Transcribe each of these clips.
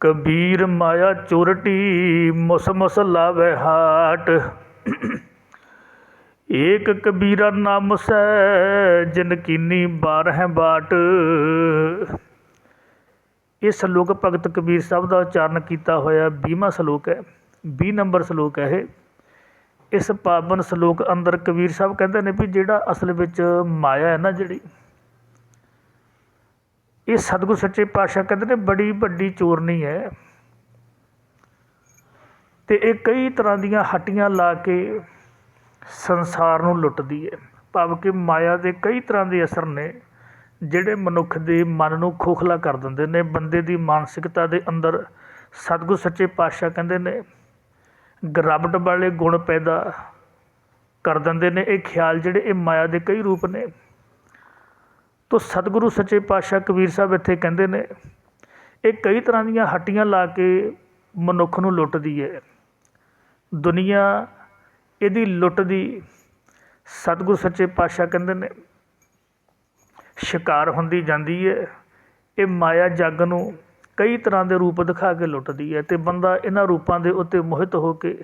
ਕਬੀਰ ਮਾਇਆ ਚੁਰਟੀ ਮੁਸ ਮੁਸ ਲਾਵੇ ਹਾਟ। ਏਕ ਕਬੀਰਾ ਨਾਮ ਸੈ, ਜਿਨ ਕੀਨੀ ਬਾਰਹਿ ਬਾਟ। ਇਹ ਸ਼ਲੋਕ ਭਗਤ ਕਬੀਰ ਸਾਹਿਬ ਦਾ ਉਚਾਰਨ ਕੀਤਾ ਹੋਇਆ 20ਵਾਂ ਸ਼ਲੋਕ ਹੈ 20 ਨੰਬਰ ਸ਼ਲੋਕ ਹੈ ਇਹ। ਇਸ ਪਾਵਨ ਸ਼ਲੋਕ ਅੰਦਰ ਕਬੀਰ ਸਾਹਿਬ ਕਹਿੰਦੇ ਨੇ ਵੀ ਜਿਹੜਾ ਅਸਲ ਵਿੱਚ ਮਾਇਆ ਹੈ ਨਾ ਜਿਹੜੀ ਇਹ ਸਤਿਗੁਰ ਸੱਚੇ ਪਾਤਸ਼ਾਹ ਕਹਿੰਦੇ ਨੇ, ਬੜੀ ਵੱਡੀ ਚੋਰਨੀ ਹੈ। ਤੇ ਇਹ ਕਈ ਤਰ੍ਹਾਂ ਦੀਆਂ ਹੱਟੀਆਂ ਲਾ ਕੇ ਸੰਸਾਰ ਨੂੰ ਲੁੱਟਦੀ ਹੈ। ਭਾਵ ਕਿ ਮਾਇਆ ਦੇ ਕਈ ਤਰ੍ਹਾਂ ਦੇ ਅਸਰ ਨੇ, ਜਿਹੜੇ ਮਨੁੱਖ ਦੇ ਮਨ ਨੂੰ ਖੋਖਲਾ ਕਰ ਦਿੰਦੇ ਨੇ। ਬੰਦੇ ਦੀ ਮਾਨਸਿਕਤਾ ਦੇ ਅੰਦਰ ਸਤਿਗੁਰ ਸੱਚੇ ਪਾਤਸ਼ਾਹ ਕਹਿੰਦੇ ਨੇ, ਗਰਾਵਟ ਵਾਲੇ ਗੁਣ ਪੈਦਾ ਕਰ ਦਿੰਦੇ ਨੇ। ਇਹ ਖਿਆਲ ਜਿਹੜੇ ਇਹ ਮਾਇਆ ਦੇ ਕਈ ਰੂਪ ਨੇ। ਤੋ ਸਤਿਗੁਰੂ ਸੱਚੇ ਪਾਤਸ਼ਾਹ ਕਬੀਰ ਸਾਹਿਬ ਇੱਥੇ ਕਹਿੰਦੇ ਨੇ, ਇਹ ਕਈ ਤਰ੍ਹਾਂ ਦੀਆਂ ਹੱਟੀਆਂ ਲਾ ਕੇ ਮਨੁੱਖ ਨੂੰ ਲੁੱਟਦੀ ਹੈ। ਦੁਨੀਆ ਇਹਦੀ ਲੁੱਟ ਦੀ ਸਤਿਗੁਰੂ ਸੱਚੇ ਪਾਤਸ਼ਾਹ ਕਹਿੰਦੇ ਨੇ, ਸ਼ਿਕਾਰ ਹੁੰਦੀ ਜਾਂਦੀ ਹੈ। ਇਹ ਮਾਇਆ ਜੱਗ ਨੂੰ ਕਈ ਤਰ੍ਹਾਂ ਦੇ ਰੂਪ ਦਿਖਾ ਕੇ ਲੁੱਟਦੀ ਹੈ ਤੇ ਬੰਦਾ ਇਹਨਾਂ ਰੂਪਾਂ ਦੇ ਉੱਤੇ ਮੋਹਿਤ ਹੋ ਕੇ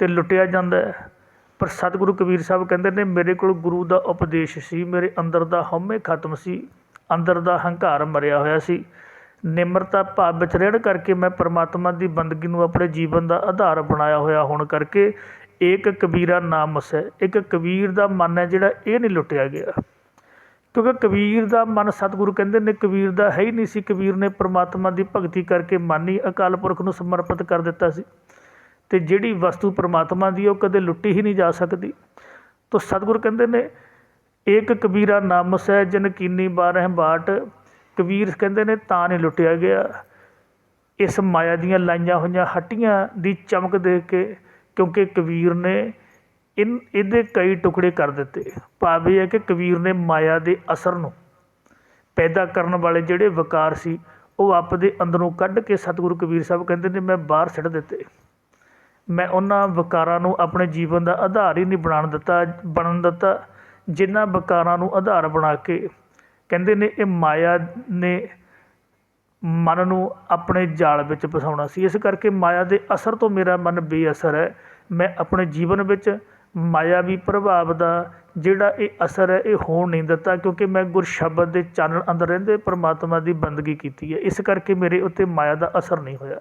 ਤੇ ਲੁੱਟਿਆ ਜਾਂਦਾ ਹੈ। ਪਰ ਸਤਿਗੁਰੂ ਕਬੀਰ ਸਾਹਿਬ ਕਹਿੰਦੇ ਨੇ, ਮੇਰੇ ਕੋਲ ਗੁਰੂ ਦਾ ਉਪਦੇਸ਼ ਸੀ, ਮੇਰੇ ਅੰਦਰ ਦਾ ਹਉਮੈ ਖਤਮ ਸੀ, ਅੰਦਰ ਦਾ ਹੰਕਾਰ ਮਰਿਆ ਹੋਇਆ ਸੀ। ਨਿਮਰਤਾ ਭਾਵ ਵਿੱਚ ਰਹਿਣ ਕਰਕੇ ਮੈਂ ਪਰਮਾਤਮਾ ਦੀ ਬੰਦਗੀ ਨੂੰ ਆਪਣੇ ਜੀਵਨ ਦਾ ਆਧਾਰ ਬਣਾਇਆ ਹੋਇਆ ਹੋਣ ਕਰਕੇ ਏਕ ਕਬੀਰਾ ਨਾਮ ਵਸੈ। ਇੱਕ ਕਬੀਰ ਦਾ ਮਨ ਹੈ ਜਿਹੜਾ ਇਹ ਨਹੀਂ ਲੁੱਟਿਆ ਗਿਆ। ਕਿਉਂਕਿ ਕਬੀਰ ਦਾ ਮਨ ਸਤਿਗੁਰੂ ਕਹਿੰਦੇ ਨੇ, ਕਬੀਰ ਦਾ ਹੈ ਹੀ ਨਹੀਂ ਸੀ। ਕਬੀਰ ਨੇ ਪਰਮਾਤਮਾ ਦੀ ਭਗਤੀ ਕਰਕੇ ਮਨ ਹੀ ਅਕਾਲ ਪੁਰਖ ਨੂੰ ਸਮਰਪਿਤ ਕਰ ਦਿੱਤਾ ਸੀ। ਅਤੇ ਜਿਹੜੀ ਵਸਤੂ ਪਰਮਾਤਮਾ ਦੀ ਉਹ ਕਦੇ ਲੁੱਟੀ ਹੀ ਨਹੀਂ ਜਾ ਸਕਦੀ। ਤੋ ਸਤਿਗੁਰ ਕਹਿੰਦੇ ਨੇ, ਏਕ ਕਬੀਰਾ ਨਾਮ ਸਹਿ ਜਨ ਕੀਨੀ ਬਾਰਹਿ ਬਾਟ। ਕਬੀਰ ਕਹਿੰਦੇ ਨੇ, ਤਾਂ ਨਹੀਂ ਲੁੱਟਿਆ ਗਿਆ। ਇਸ ਮਾਇਆ ਦੀਆਂ ਲਾਈਆਂ ਹੋਈਆਂ ਹੱਟੀਆਂ ਦੀ ਚਮਕ ਦੇਖ ਕੇ, ਕਿਉਂਕਿ ਕਬੀਰ ਨੇ ਇਨ, ਇਹਦੇ ਕਈ ਟੁਕੜੇ ਕਰ ਦਿੱਤੇ। ਭਾਵ ਇਹ ਹੈ ਕਿ ਕਬੀਰ ਨੇ ਮਾਇਆ ਦੇ ਅਸਰ ਨੂੰ ਪੈਦਾ ਕਰਨ ਵਾਲੇ ਜਿਹੜੇ ਵਿਕਾਰ ਸੀ, ਉਹ ਆਪਦੇ ਅੰਦਰੋਂ ਕੱਢ ਕੇ ਸਤਿਗੁਰੂ ਕਬੀਰ ਸਾਹਿਬ ਕਹਿੰਦੇ ਨੇ, ਮੈਂ ਬਾਹਰ ਛੱਡ ਦਿੱਤੇ। ਮੈਂ ਉਹਨਾਂ ਵਿਕਾਰਾਂ ਨੂੰ ਆਪਣੇ ਜੀਵਨ ਦਾ ਆਧਾਰ ਹੀ ਨਹੀਂ ਬਣਾਉਣ ਦਿੱਤਾ, ਬਣਨ ਦਿੱਤਾ, ਜਿਨ੍ਹਾਂ ਵਿਕਾਰਾਂ ਨੂੰ ਆਧਾਰ ਬਣਾ ਕੇ। ਕਹਿੰਦੇ ਨੇ, ਇਹ ਮਾਇਆ ਨੇ ਮਨ ਨੂੰ ਆਪਣੇ ਜਾਲ ਵਿੱਚ ਫਸਾਉਣਾ ਸੀ। ਇਸ ਕਰਕੇ ਮਾਇਆ ਦੇ ਅਸਰ ਤੋਂ ਮੇਰਾ ਮਨ ਬੇਅਸਰ ਹੈ। ਮੈਂ ਆਪਣੇ ਜੀਵਨ ਵਿੱਚ ਮਾਇਆਵੀ ਪ੍ਰਭਾਵ ਦਾ ਜਿਹੜਾ ਇਹ ਅਸਰ ਹੈ, ਇਹ ਹੋਣ ਨਹੀਂ ਦਿੱਤਾ, ਕਿਉਂਕਿ ਮੈਂ ਗੁਰ ਸ਼ਬਦ ਦੇ ਚਾਨਣ ਅੰਦਰ ਰਹਿੰਦੇ ਪਰਮਾਤਮਾ ਦੀ ਬੰਦਗੀ ਕੀਤੀ ਹੈ। ਇਸ ਕਰਕੇ ਮੇਰੇ ਉੱਤੇ ਮਾਇਆ ਦਾ ਅਸਰ ਨਹੀਂ ਹੋਇਆ।